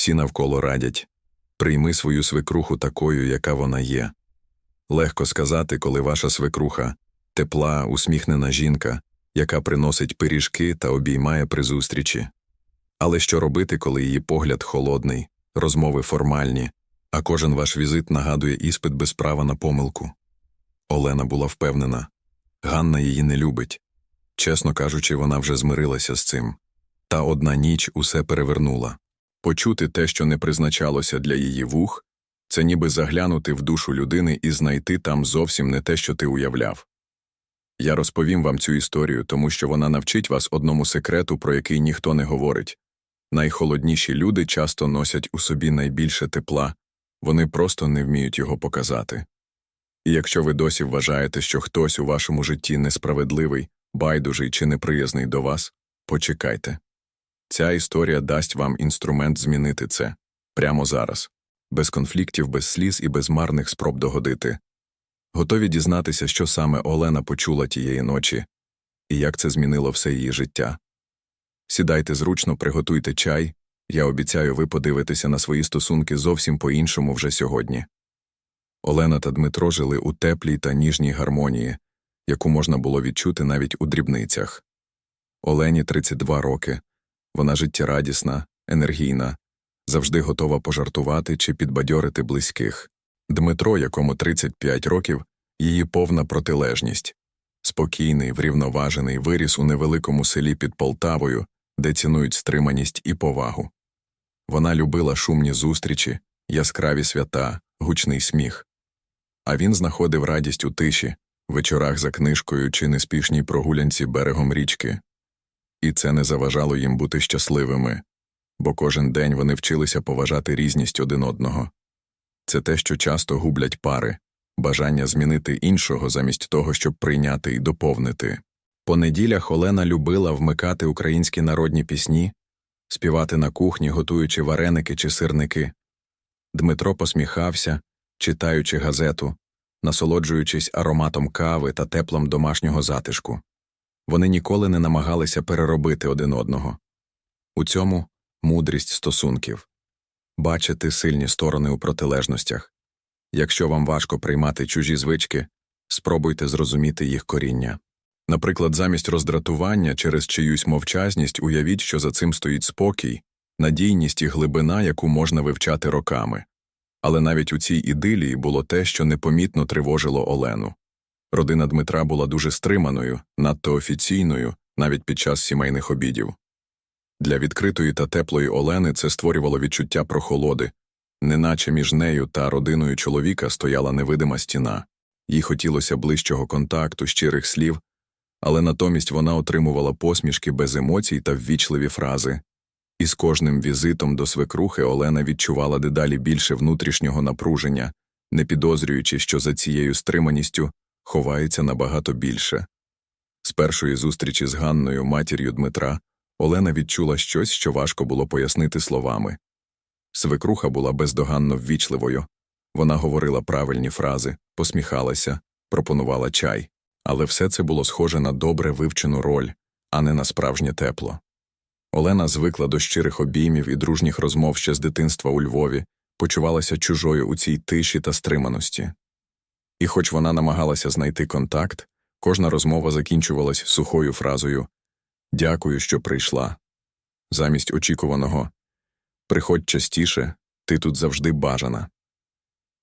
Всі навколо радять прийми свою свекруху такою, яка вона є. Легко сказати, коли ваша свекруха тепла, усміхнена жінка, яка приносить пиріжки та обіймає при зустрічі. Але що робити, коли її погляд холодний, розмови формальні, а кожен ваш візит нагадує іспит без права на помилку? Олена була впевнена Ганна її не любить. Чесно кажучи, вона вже змирилася з цим. Та одна ніч усе перевернула. Почути те, що не призначалося для її вух, це ніби заглянути в душу людини і знайти там зовсім не те, що ти уявляв. Я розповім вам цю історію, тому що вона навчить вас одному секрету, про який ніхто не говорить. Найхолодніші люди часто носять у собі найбільше тепла, вони просто не вміють його показати. І якщо ви досі вважаєте, що хтось у вашому житті несправедливий, байдужий чи неприязний до вас, почекайте. Ця історія дасть вам інструмент змінити це прямо зараз, без конфліктів, без сліз і без марних спроб догодити. Готові дізнатися, що саме Олена почула тієї ночі і як це змінило все її життя. Сідайте зручно, приготуйте чай, я обіцяю, ви подивитеся на свої стосунки зовсім по іншому вже сьогодні. Олена та Дмитро жили у теплій та ніжній гармонії, яку можна було відчути навіть у дрібницях. Олені 32 роки. Вона життєрадісна, енергійна, завжди готова пожартувати чи підбадьорити близьких. Дмитро, якому 35 років, її повна протилежність. Спокійний, врівноважений, виріс у невеликому селі під Полтавою, де цінують стриманість і повагу. Вона любила шумні зустрічі, яскраві свята, гучний сміх. А він знаходив радість у тиші, вечорах за книжкою чи неспішній прогулянці берегом річки. І це не заважало їм бути щасливими, бо кожен день вони вчилися поважати різність один одного. Це те, що часто гублять пари, бажання змінити іншого замість того, щоб прийняти і доповнити. По неділях Олена любила вмикати українські народні пісні, співати на кухні, готуючи вареники чи сирники. Дмитро посміхався, читаючи газету, насолоджуючись ароматом кави та теплом домашнього затишку. Вони ніколи не намагалися переробити один одного. У цьому мудрість стосунків бачити сильні сторони у протилежностях. Якщо вам важко приймати чужі звички, спробуйте зрозуміти їх коріння. Наприклад, замість роздратування через чиюсь мовчазність уявіть, що за цим стоїть спокій, надійність і глибина, яку можна вивчати роками. Але навіть у цій ідилії було те, що непомітно тривожило Олену. Родина Дмитра була дуже стриманою, надто офіційною, навіть під час сімейних обідів. Для відкритої та теплої Олени це створювало відчуття прохолоди, неначе між нею та родиною чоловіка стояла невидима стіна, їй хотілося ближчого контакту, щирих слів, але натомість вона отримувала посмішки без емоцій та ввічливі фрази. І з кожним візитом до свекрухи Олена відчувала дедалі більше внутрішнього напруження, не підозрюючи, що за цією стриманістю ховається набагато більше. З першої зустрічі з Ганною, матір'ю Дмитра, Олена відчула щось, що важко було пояснити словами. Свекруха була бездоганно ввічливою. Вона говорила правильні фрази, посміхалася, пропонувала чай, але все це було схоже на добре вивчену роль, а не на справжнє тепло. Олена звикла до щирих обіймів і дружніх розмов ще з дитинства у Львові, почувалася чужою у цій тиші та стриманості. І хоч вона намагалася знайти контакт, кожна розмова закінчувалась сухою фразою Дякую, що прийшла. Замість очікуваного Приходь частіше, ти тут завжди бажана.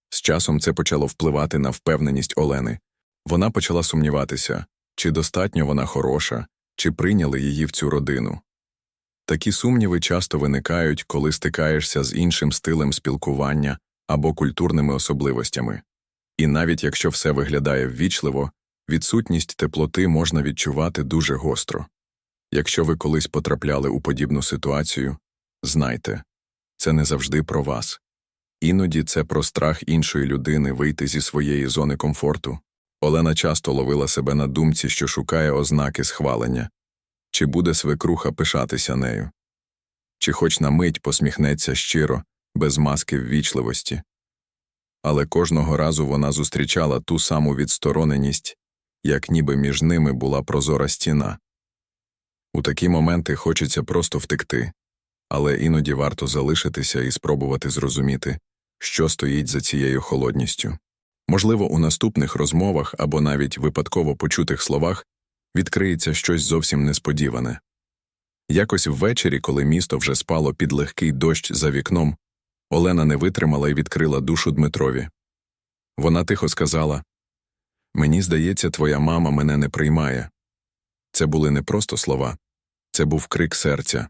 З часом це почало впливати на впевненість Олени. Вона почала сумніватися, чи достатньо вона хороша, чи прийняли її в цю родину. Такі сумніви часто виникають, коли стикаєшся з іншим стилем спілкування або культурними особливостями. І навіть якщо все виглядає ввічливо, відсутність теплоти можна відчувати дуже гостро. Якщо ви колись потрапляли у подібну ситуацію, знайте це не завжди про вас. Іноді це про страх іншої людини вийти зі своєї зони комфорту. Олена часто ловила себе на думці, що шукає ознаки схвалення чи буде свекруха пишатися нею, чи хоч на мить посміхнеться щиро, без маски ввічливості. Але кожного разу вона зустрічала ту саму відстороненість, як ніби між ними була прозора стіна. У такі моменти хочеться просто втекти, Але іноді варто залишитися і спробувати зрозуміти, що стоїть за цією холодністю. Можливо, у наступних розмовах або навіть випадково почутих словах відкриється щось зовсім несподіване. Якось ввечері, коли місто вже спало під легкий дощ за вікном, Олена не витримала і відкрила душу Дмитрові. Вона тихо сказала Мені здається, твоя мама мене не приймає. Це були не просто слова, це був крик серця.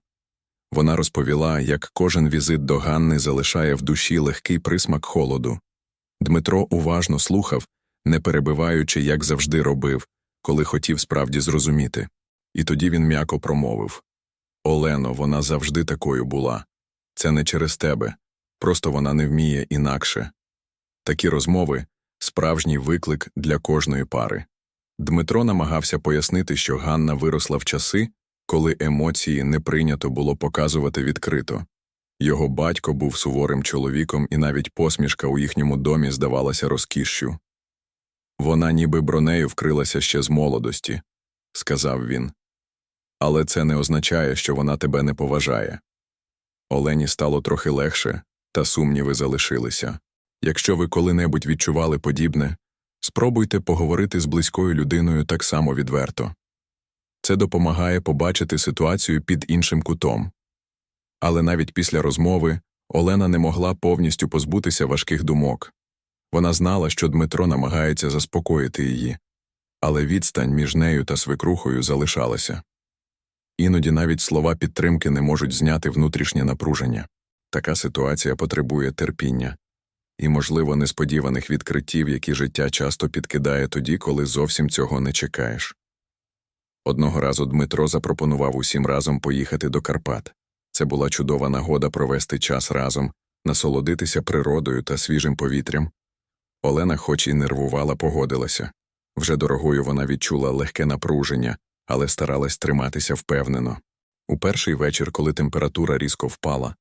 Вона розповіла, як кожен візит до Ганни залишає в душі легкий присмак холоду. Дмитро уважно слухав, не перебиваючи, як завжди робив, коли хотів справді зрозуміти. І тоді він м'яко промовив Олено, вона завжди такою була. Це не через тебе, просто вона не вміє інакше. Такі розмови справжній виклик для кожної пари. Дмитро намагався пояснити, що Ганна виросла в часи, коли емоції не прийнято було показувати відкрито. Його батько був суворим чоловіком, і навіть посмішка у їхньому домі здавалася розкішшю. Вона ніби бронею вкрилася ще з молодості, сказав він. Але це не означає, що вона тебе не поважає. Олені стало трохи легше, та сумніви залишилися. Якщо ви коли-небудь відчували подібне, спробуйте поговорити з близькою людиною так само відверто. Це допомагає побачити ситуацію під іншим кутом. Але навіть після розмови Олена не могла повністю позбутися важких думок. Вона знала, що Дмитро намагається заспокоїти її, але відстань між нею та свекрухою залишалася. Іноді навіть слова підтримки не можуть зняти внутрішнє напруження. Така ситуація потребує терпіння і, можливо, несподіваних відкриттів, які життя часто підкидає тоді, коли зовсім цього не чекаєш. Одного разу Дмитро запропонував усім разом поїхати до Карпат. Це була чудова нагода провести час разом, насолодитися природою та свіжим повітрям. Олена, хоч і нервувала, погодилася. Вже дорогою вона відчула легке напруження, але старалась триматися впевнено. У перший вечір, коли температура різко впала,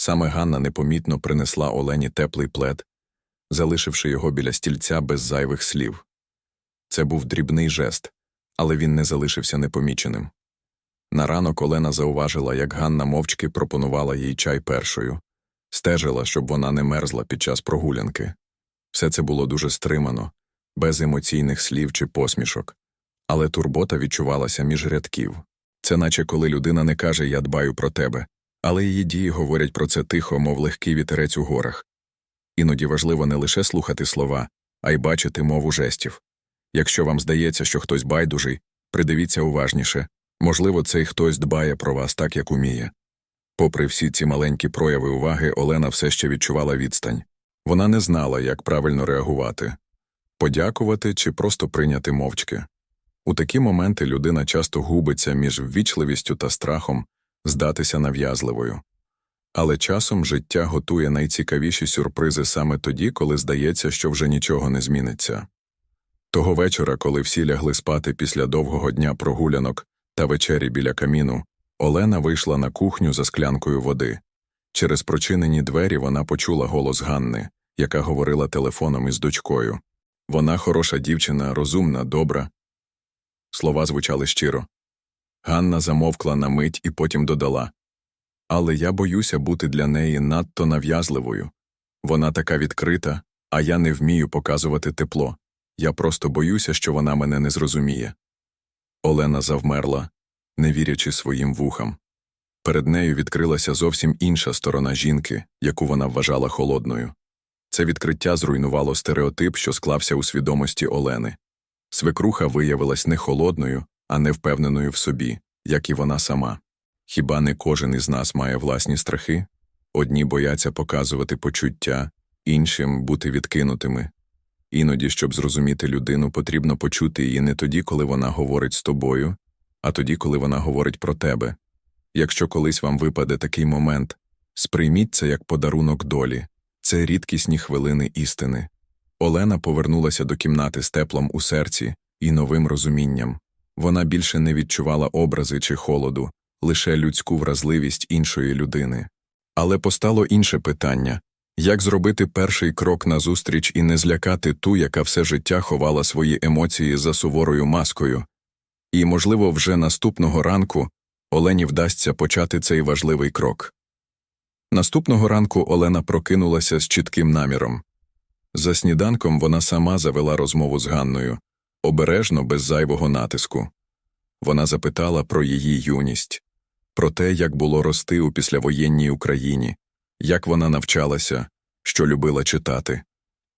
саме Ганна непомітно принесла Олені теплий плед, залишивши його біля стільця без зайвих слів. Це був дрібний жест, але він не залишився непоміченим. На ранок Олена зауважила, як Ганна мовчки пропонувала їй чай першою, стежила, щоб вона не мерзла під час прогулянки. Все це було дуже стримано, без емоційних слів чи посмішок, але турбота відчувалася між рядків. Це наче коли людина не каже Я дбаю про тебе, але її дії говорять про це тихо, мов легкий вітерець у горах. Іноді важливо не лише слухати слова, а й бачити мову жестів. Якщо вам здається, що хтось байдужий, придивіться уважніше можливо, цей хтось дбає про вас так, як уміє. Попри всі ці маленькі прояви уваги, Олена все ще відчувала відстань. Вона не знала, як правильно реагувати подякувати чи просто прийняти мовчки. У такі моменти людина часто губиться між ввічливістю та страхом здатися нав'язливою. Але часом життя готує найцікавіші сюрпризи саме тоді, коли здається, що вже нічого не зміниться. Того вечора, коли всі лягли спати після довгого дня прогулянок та вечері біля каміну, Олена вийшла на кухню за склянкою води. Через прочинені двері вона почула голос Ганни, яка говорила телефоном із дочкою. Вона хороша дівчина, розумна, добра. Слова звучали щиро. Ганна замовкла на мить і потім додала Але я боюся бути для неї надто нав'язливою. Вона така відкрита, а я не вмію показувати тепло. Я просто боюся, що вона мене не зрозуміє. Олена завмерла, не вірячи своїм вухам. Перед нею відкрилася зовсім інша сторона жінки, яку вона вважала холодною. Це відкриття зруйнувало стереотип, що склався у свідомості Олени. Свекруха виявилась не холодною, а невпевненою в собі, як і вона сама. Хіба не кожен із нас має власні страхи? Одні бояться показувати почуття, іншим бути відкинутими. Іноді, щоб зрозуміти людину, потрібно почути її не тоді, коли вона говорить з тобою, а тоді, коли вона говорить про тебе. Якщо колись вам випаде такий момент, сприйміть це як подарунок долі, це рідкісні хвилини істини. Олена повернулася до кімнати з теплом у серці і новим розумінням. Вона більше не відчувала образи чи холоду, лише людську вразливість іншої людини. Але постало інше питання як зробити перший крок назустріч і не злякати ту, яка все життя ховала свої емоції за суворою маскою. І, можливо, вже наступного ранку Олені вдасться почати цей важливий крок. Наступного ранку Олена прокинулася з чітким наміром. За сніданком вона сама завела розмову з Ганною, обережно, без зайвого натиску. Вона запитала про її юність, про те, як було рости у післявоєнній Україні, як вона навчалася, що любила читати.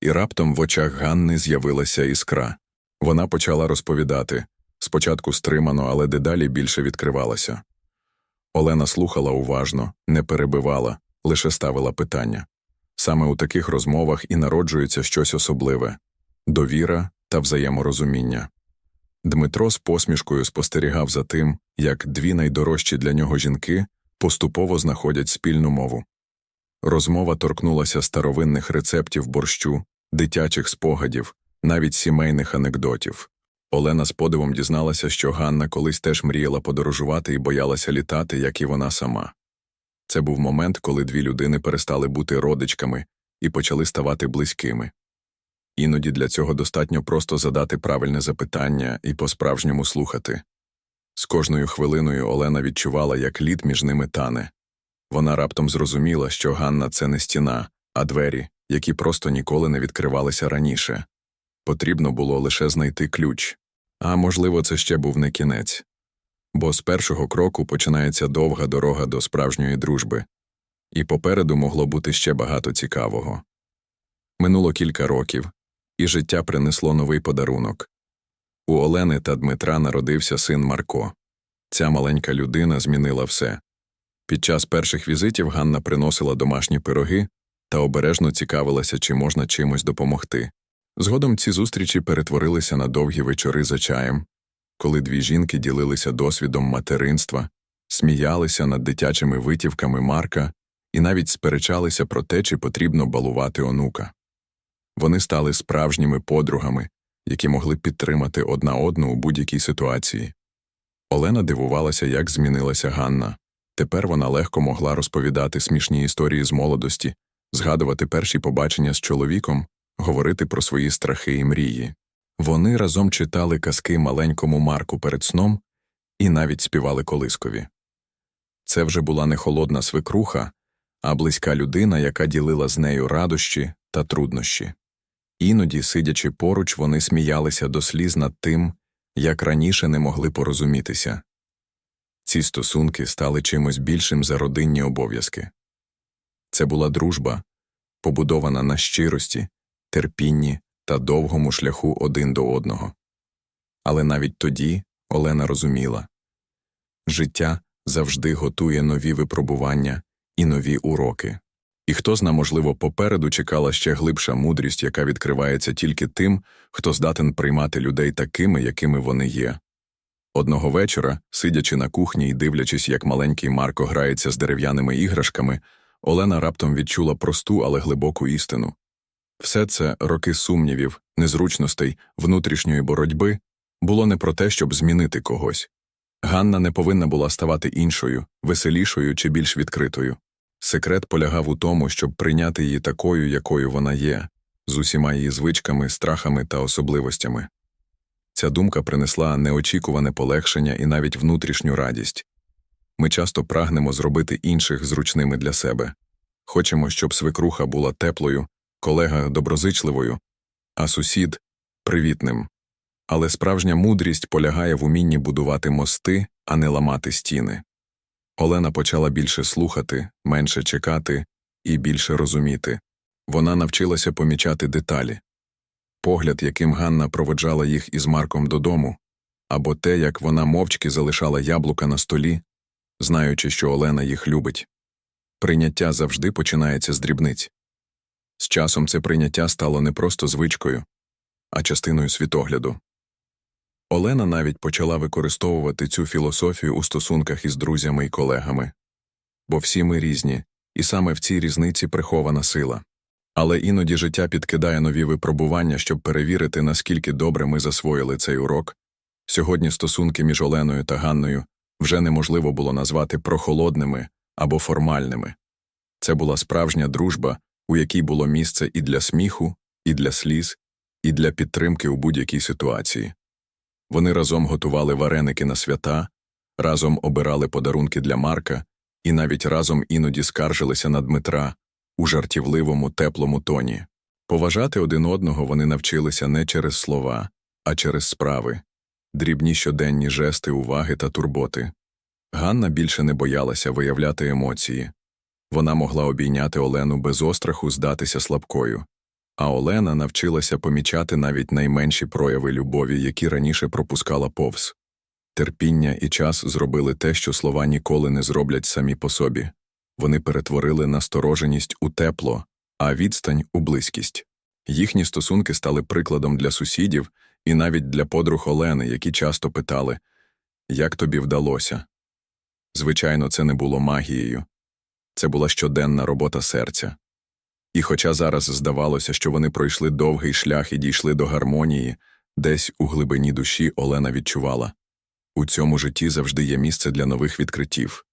І раптом в очах Ганни з'явилася іскра. Вона почала розповідати, спочатку стримано, але дедалі більше відкривалася. Олена слухала уважно, не перебивала, лише ставила питання. Саме у таких розмовах і народжується щось особливе довіра та взаєморозуміння. Дмитро з посмішкою спостерігав за тим, як дві найдорожчі для нього жінки поступово знаходять спільну мову. Розмова торкнулася старовинних рецептів борщу, дитячих спогадів, навіть сімейних анекдотів. Олена з подивом дізналася, що Ганна колись теж мріяла подорожувати і боялася літати, як і вона сама. Це був момент, коли дві людини перестали бути родичками і почали ставати близькими. Іноді для цього достатньо просто задати правильне запитання і по-справжньому слухати. З кожною хвилиною Олена відчувала, як лід між ними тане. Вона раптом зрозуміла, що Ганна це не стіна, а двері, які просто ніколи не відкривалися раніше. Потрібно було лише знайти ключ. А можливо, це ще був не кінець. Бо з першого кроку починається довга дорога до справжньої дружби, і попереду могло бути ще багато цікавого. Минуло кілька років, і життя принесло новий подарунок. У Олени та Дмитра народився син Марко. Ця маленька людина змінила все. Під час перших візитів Ганна приносила домашні пироги та обережно цікавилася, чи можна чимось допомогти. Згодом ці зустрічі перетворилися на довгі вечори за чаєм, коли дві жінки ділилися досвідом материнства, сміялися над дитячими витівками Марка і навіть сперечалися про те, чи потрібно балувати онука. Вони стали справжніми подругами, які могли підтримати одна одну у будь-якій ситуації. Олена дивувалася, як змінилася Ганна. Тепер вона легко могла розповідати смішні історії з молодості, згадувати перші побачення з чоловіком, говорити про свої страхи і мрії. Вони разом читали казки маленькому Марку перед сном і навіть співали колискові. Це вже була не холодна свекруха, а близька людина, яка ділила з нею радощі та труднощі. Іноді, сидячи поруч, вони сміялися до сліз над тим, як раніше не могли порозумітися. Ці стосунки стали чимось більшим за родинні обов'язки. Це була дружба, побудована на щирості, терпінні та довгому шляху один до одного. Але навіть тоді Олена розуміла життя завжди готує нові випробування і нові уроки. І хто зна, можливо, попереду чекала ще глибша мудрість, яка відкривається тільки тим, хто здатен приймати людей такими, якими вони є. Одного вечора, сидячи на кухні і дивлячись, як маленький Марко грається з дерев'яними іграшками, Олена раптом відчула просту, але глибоку істину. Все це роки сумнівів, незручностей, внутрішньої боротьби було не про те, щоб змінити когось. Ганна не повинна була ставати іншою, веселішою чи більш відкритою. Секрет полягав у тому, щоб прийняти її такою, якою вона є, з усіма її звичками, страхами та особливостями. Ця думка принесла неочікуване полегшення і навіть внутрішню радість. Ми часто прагнемо зробити інших зручними для себе. Хочемо, щоб свекруха була теплою, колега доброзичливою, а сусід привітним. Але справжня мудрість полягає в умінні будувати мости, а не ламати стіни. Олена почала більше слухати, менше чекати і більше розуміти. Вона навчилася помічати деталі погляд, яким Ганна проводжала їх із Марком додому, або те, як вона мовчки залишала яблука на столі, знаючи, що Олена їх любить. Прийняття завжди починається з дрібниць. З часом це прийняття стало не просто звичкою, а частиною світогляду. Олена навіть почала використовувати цю філософію у стосунках із друзями і колегами. Бо всі ми різні, і саме в цій різниці прихована сила. Але іноді життя підкидає нові випробування, щоб перевірити, наскільки добре ми засвоїли цей урок. Сьогодні стосунки між Оленою та Ганною вже неможливо було назвати прохолодними або формальними. Це була справжня дружба, у якій було місце і для сміху, і для сліз, і для підтримки у будь-якій ситуації. Вони разом готували вареники на свята, разом обирали подарунки для Марка і навіть разом іноді скаржилися на Дмитра у жартівливому, теплому тоні. Поважати один одного вони навчилися не через слова, а через справи, дрібні щоденні жести уваги та турботи. Ганна більше не боялася виявляти емоції. Вона могла обійняти Олену без остраху здатися слабкою. А Олена навчилася помічати навіть найменші прояви любові, які раніше пропускала повз. Терпіння і час зробили те, що слова ніколи не зроблять самі по собі. Вони перетворили настороженість у тепло, а відстань у близькість. Їхні стосунки стали прикладом для сусідів і навіть для подруг Олени, які часто питали Як тобі вдалося? Звичайно, це не було магією. Це була щоденна робота серця. І хоча зараз здавалося, що вони пройшли довгий шлях і дійшли до гармонії, десь у глибині душі Олена відчувала у цьому житті завжди є місце для нових відкриттів.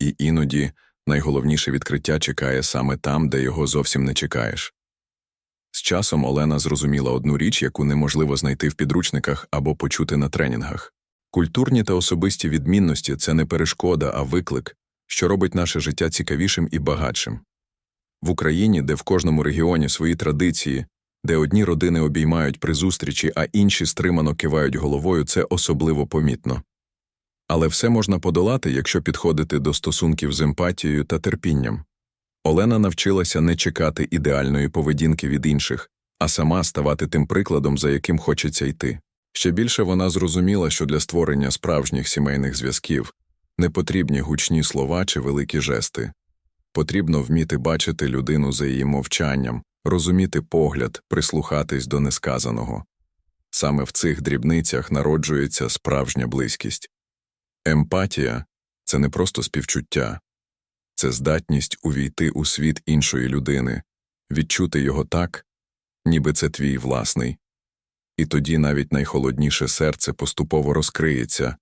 І іноді найголовніше відкриття чекає саме там, де його зовсім не чекаєш. З часом Олена зрозуміла одну річ, яку неможливо знайти в підручниках або почути на тренінгах. Культурні та особисті відмінності це не перешкода, а виклик, що робить наше життя цікавішим і багатшим. В Україні, де в кожному регіоні свої традиції, де одні родини обіймають при зустрічі, а інші стримано кивають головою, це особливо помітно. Але все можна подолати, якщо підходити до стосунків з емпатією та терпінням. Олена навчилася не чекати ідеальної поведінки від інших, а сама ставати тим прикладом, за яким хочеться йти. Ще більше вона зрозуміла, що для створення справжніх сімейних зв'язків не потрібні гучні слова чи великі жести. Потрібно вміти бачити людину за її мовчанням, розуміти погляд, прислухатись до несказаного. Саме в цих дрібницях народжується справжня близькість. Емпатія це не просто співчуття, це здатність увійти у світ іншої людини, відчути його так, ніби це твій власний. І тоді навіть найхолодніше серце поступово розкриється,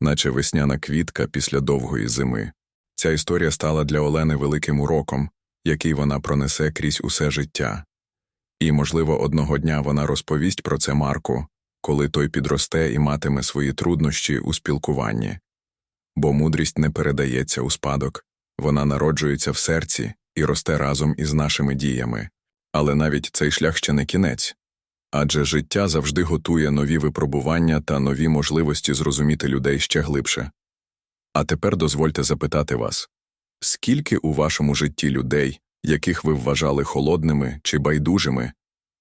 наче весняна квітка після довгої зими. Ця історія стала для Олени великим уроком, який вона пронесе крізь усе життя. І, можливо, одного дня вона розповість про це Марку, коли той підросте і матиме свої труднощі у спілкуванні. Бо мудрість не передається у спадок, вона народжується в серці і росте разом із нашими діями. Але навіть цей шлях ще не кінець. Адже життя завжди готує нові випробування та нові можливості зрозуміти людей ще глибше. А тепер дозвольте запитати вас скільки у вашому житті людей, яких ви вважали холодними чи байдужими,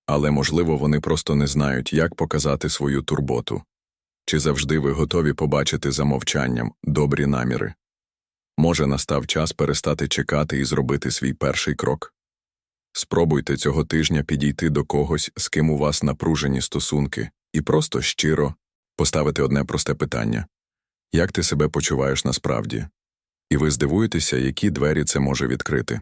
але, можливо, вони просто не знають, як показати свою турботу? Чи завжди ви готові побачити за мовчанням добрі наміри? Може, настав час перестати чекати і зробити свій перший крок? Спробуйте цього тижня підійти до когось, з ким у вас напружені стосунки, і просто щиро поставити одне просте питання як ти себе почуваєш насправді? І ви здивуєтеся, які двері це може відкрити.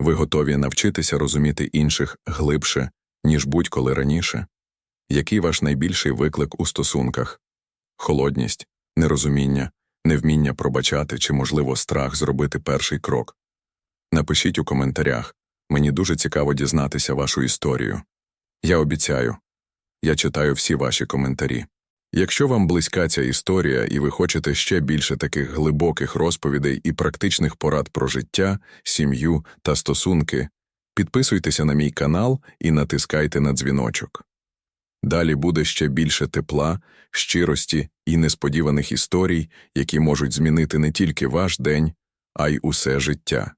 Ви готові навчитися розуміти інших глибше, ніж будь-коли раніше? Який ваш найбільший виклик у стосунках? Холодність, нерозуміння, невміння пробачати чи, можливо, страх зробити перший крок? Напишіть у коментарях. Мені дуже цікаво дізнатися вашу історію. Я обіцяю, я читаю всі ваші коментарі. Якщо вам близька ця історія і ви хочете ще більше таких глибоких розповідей і практичних порад про життя, сім'ю та стосунки, підписуйтеся на мій канал і натискайте на дзвіночок. Далі буде ще більше тепла, щирості і несподіваних історій, які можуть змінити не тільки ваш день, а й усе життя.